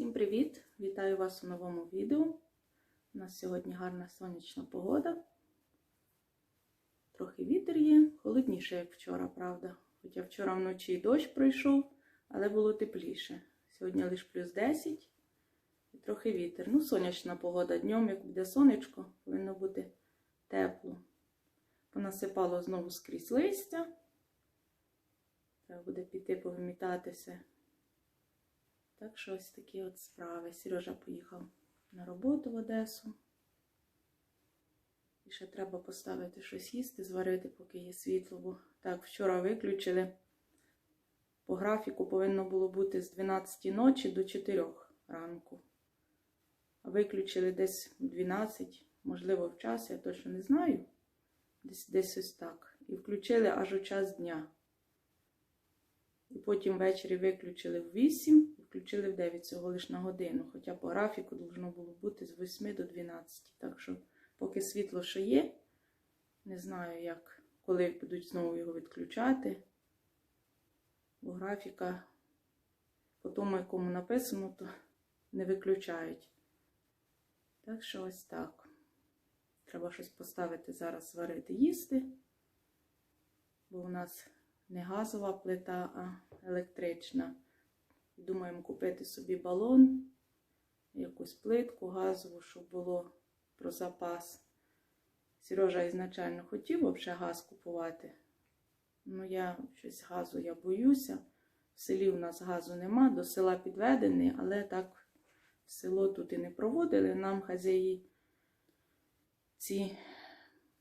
Всім привіт! Вітаю вас у новому відео. У нас сьогодні гарна сонячна погода. Трохи вітер є, холодніше, як вчора, правда. Хоча вчора вночі і дощ пройшов, але було тепліше. Сьогодні лише плюс 10 і трохи вітер. Ну, сонячна погода. Днем, як буде сонечко, повинно бути тепло. Понасипало знову скрізь листя. Треба буде піти повимітатися. Так що ось такі от справи. Сережа поїхав на роботу в Одесу. І ще треба поставити щось їсти, зварити, поки є світло. Бо так, вчора виключили. По графіку повинно було бути з 12 ночі до 4 ранку. Виключили десь в 12, можливо, в час, я точно не знаю. Десь, десь ось так. І включили аж у час дня. І потім ввечері виключили в 8 і включили в 9 всього лише на годину. Хоча по графіку должно було бути з 8 до 12. Так що, поки світло ще є, не знаю, як, коли будуть знову його відключати. Бо графіка, по тому, якому написано, то не виключають. Так що ось так. Треба щось поставити зараз зварити їсти, бо у нас не газова плита, а електрична. Думаємо купити собі балон, якусь плитку газову, щоб було про запас. Сережа ізначально хотів взагалі газ купувати. Ну, я щось газу я боюся. В селі у нас газу нема, до села підведений, але так село тут і не проводили. Нам хазяї ці,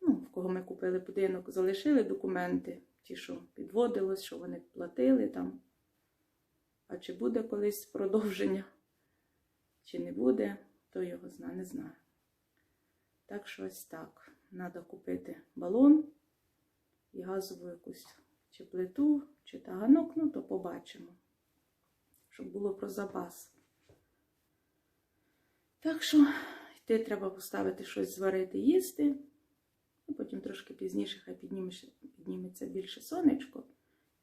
ну, в кого ми купили будинок, залишили документи ті, що підводилось, що вони платили там. А чи буде колись продовження, чи не буде, то його зна, не знаю. Так що ось так. Треба купити балон і газову якусь чи плиту, чи таганок, ну то побачимо, щоб було про запас. Так що йти треба поставити щось зварити, їсти. І потім трошки пізніше, хай підніметься, більше сонечко.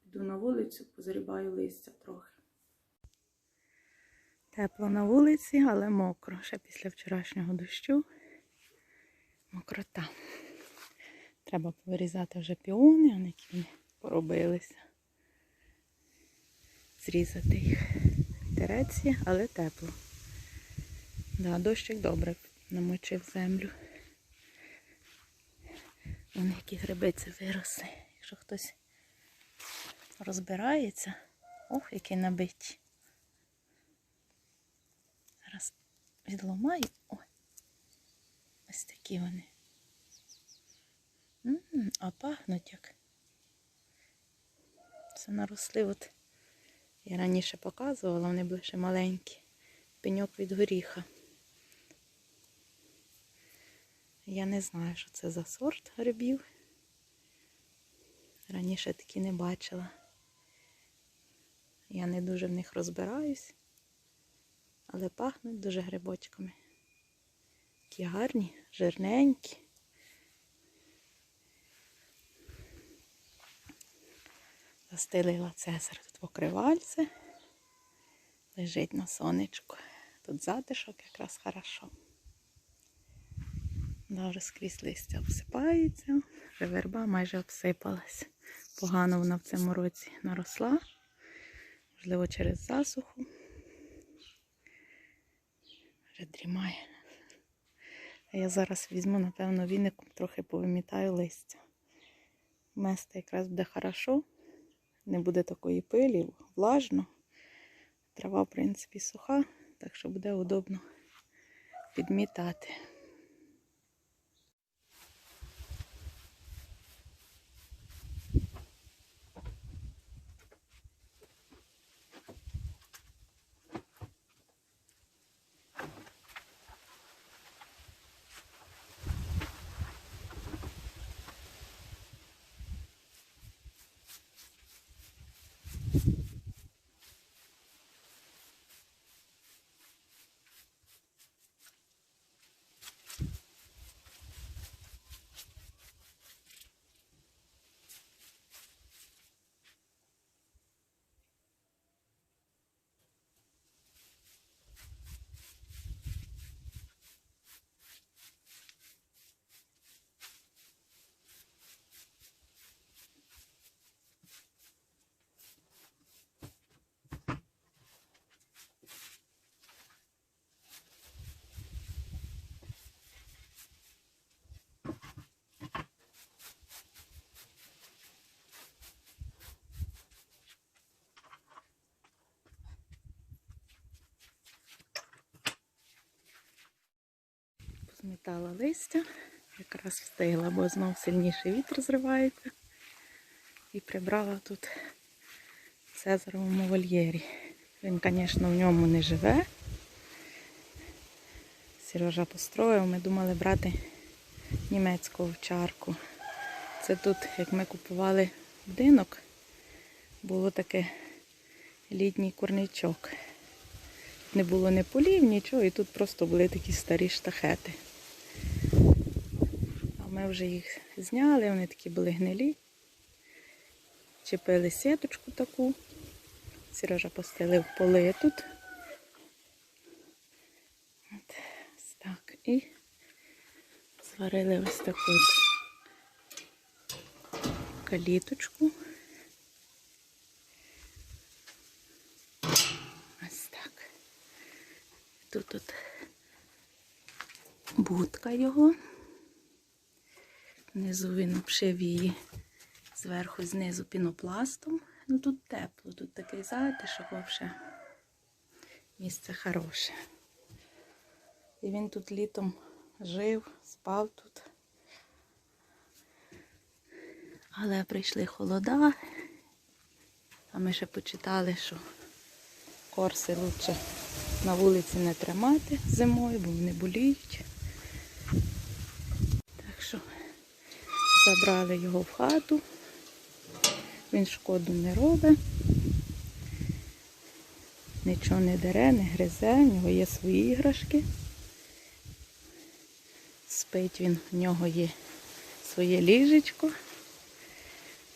Піду на вулицю, позрібаю листя трохи. Тепло на вулиці, але мокро. Ще після вчорашнього дощу. Мокрота. Треба повирізати вже піони, не які поробилися. Зрізати їх. Вітерець є, але тепло. Да, дощик добре намочив землю. Вон які грибиці виросли. Якщо хтось розбирається, ох, які набиті. Відломаю. Ой. Ось такі вони. А пахнуть як. Це наросли. От я раніше показувала, вони були ще маленькі. Пеньок від горіха. Я не знаю, що це за сорт грибів. Раніше такі не бачила. Я не дуже в них розбираюсь, але пахнуть дуже грибочками. Такі гарні, жирненькі. Застелила цесар тут покривальце. Лежить на сонечку. Тут затишок якраз хорошо. Да, скрізь листя обсипається, вже верба майже обсипалась. Погано вона в цьому році наросла, можливо, через засуху. Вже дрімає. Я зараз візьму, напевно, віником трохи повимітаю листя. Мести якраз буде хорошо, не буде такої пилі, влажно. Трава, в принципі, суха, так що буде удобно підмітати. Повертала листя, якраз встигла, бо знов сильніший вітер зривається. І прибрала тут Цезаровому вольєрі. Він, звісно, в ньому не живе. Сережа построїв, ми думали брати німецьку овчарку. Це тут, як ми купували будинок, було таке літній курничок. Не було ні полів, нічого, і тут просто були такі старі штахети. Ми вже їх зняли, вони такі були гнилі. Чепили сіточку таку. Сережа постелив поли тут. От, так. І зварили ось таку каліточку. Ось так. Тут от будка його. Внизу він обшив її зверху, знизу пінопластом. Ну тут тепло, тут такий затишок взагалі. Місце хороше. І він тут літом жив, спав тут. Але прийшли холода, а ми ще почитали, що корси лучше на вулиці не тримати зимою, бо вони боліють. Так що забрали його в хату. Він шкоду не робить, нічого не дере, не гризе, в нього є свої іграшки. Спить він, в нього є своє ліжечко.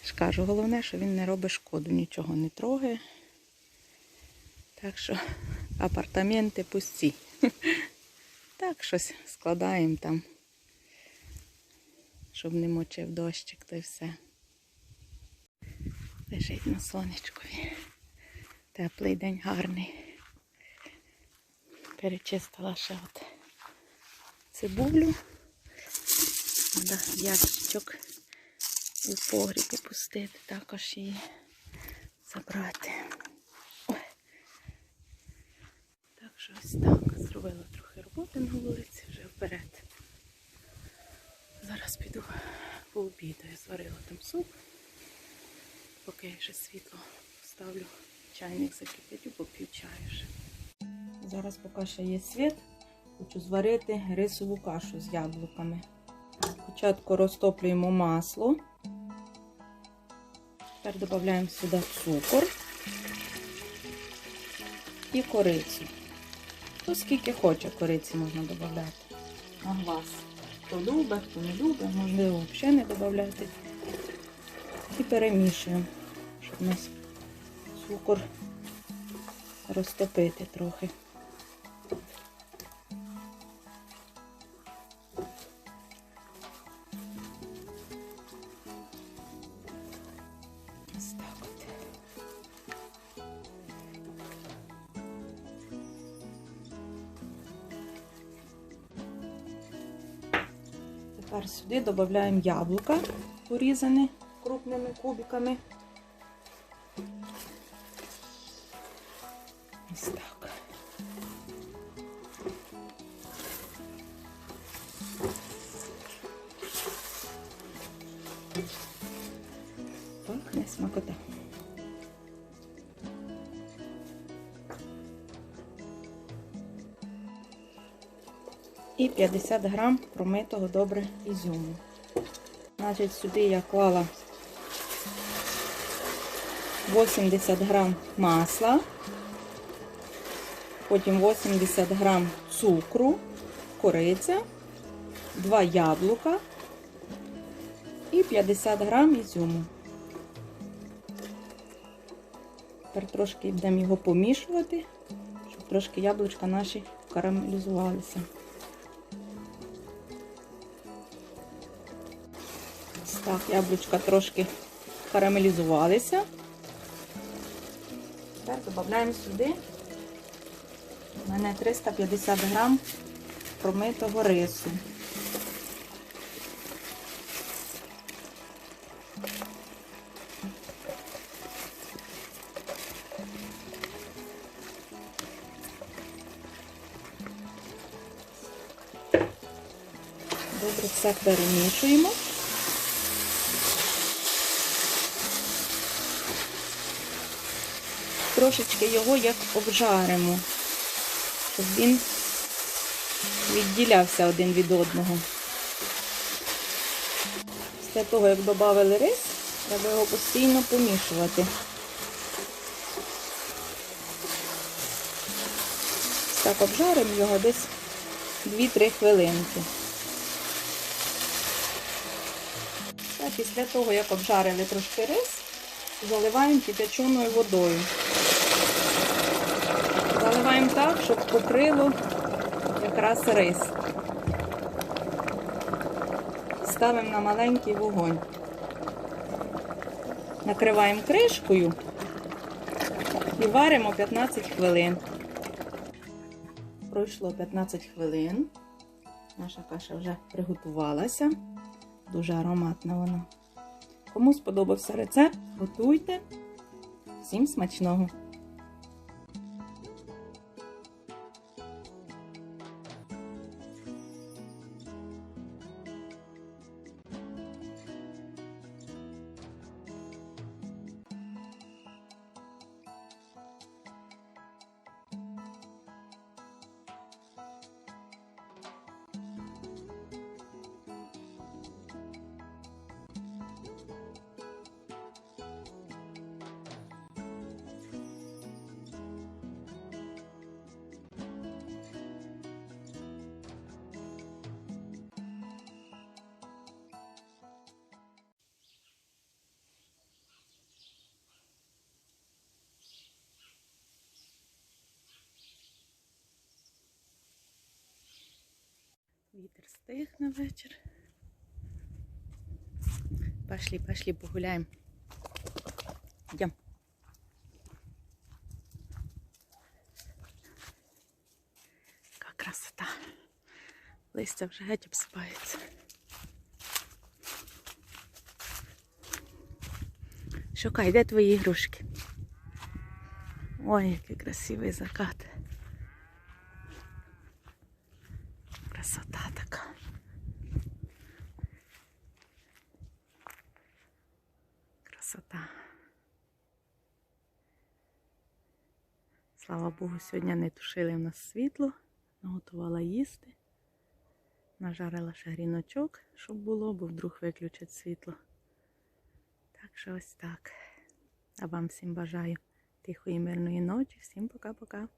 ж кажу, головне, що він не робить шкоду, нічого не трогає. Так що апартаменти пусті. Так, щось складаємо там, щоб не мочив дощик та й все. Лежить на сонечкові. Теплий день гарний. Перечистила ще от цибулю. Треба ящичок у погріб опустити, також її забрати. Так що ось так. Зробила трохи роботи на вулиці, вже вперед. Зараз піду пообідаю, зварила там суп. Поки я ще світло ставлю, чайник закипить, поп'ю чаю вже. Зараз, поки ще є світ, хочу зварити рисову кашу з яблуками. Спочатку розтоплюємо масло. Тепер додаємо сюди цукор і корицю. Хто скільки хоче кориці можна додати. На глаз. Хто любить, хто не любить, можливо, взагалі не додати. І перемішуємо, щоб у нас цукор розтопити трохи. Тепер сюди додаємо яблука порізане крупними кубиками. Ось так. Пахне смакота. І 50 грам промитого добре ізюму. Значить, сюди я клала 80 грам масла, потім 80 грам цукру, кориця, 2 яблука і 50 грам ізюму. Тепер трошки будемо його помішувати, щоб трошки яблучка наші карамелізувалися. Так, яблучка трошки карамелізувалися. Тепер додаємо сюди у мене 350 грам промитого рису. Все перемішуємо. Трошечки його як обжаримо, щоб він відділявся один від одного. Після того, як додали рис, треба його постійно помішувати. Так обжаримо його десь 2-3 хвилинки. Після того, як обжарили трошки рис, заливаємо кипяченою водою. Заливаємо так, щоб покрило якраз рис. Ставимо на маленький вогонь. Накриваємо кришкою і варимо 15 хвилин. Пройшло 15 хвилин. Наша каша вже приготувалася. Дуже ароматна вона. Кому сподобався рецепт, готуйте. Всім смачного! Вітер стих на вечір. Пошли, пошли, погуляємо. Йдем. Яка красота. Листя вже геть обсипається. Шукай, де твої ігрушки? Ой, який красивий закат. Красота така. Красота. Слава Богу, сьогодні не тушили в нас світло, наготувала їсти. Нажарила ще гріночок, щоб було, бо вдруг виключать світло. Так що ось так. А вам всім бажаю тихої, мирної ночі. Всім пока-пока.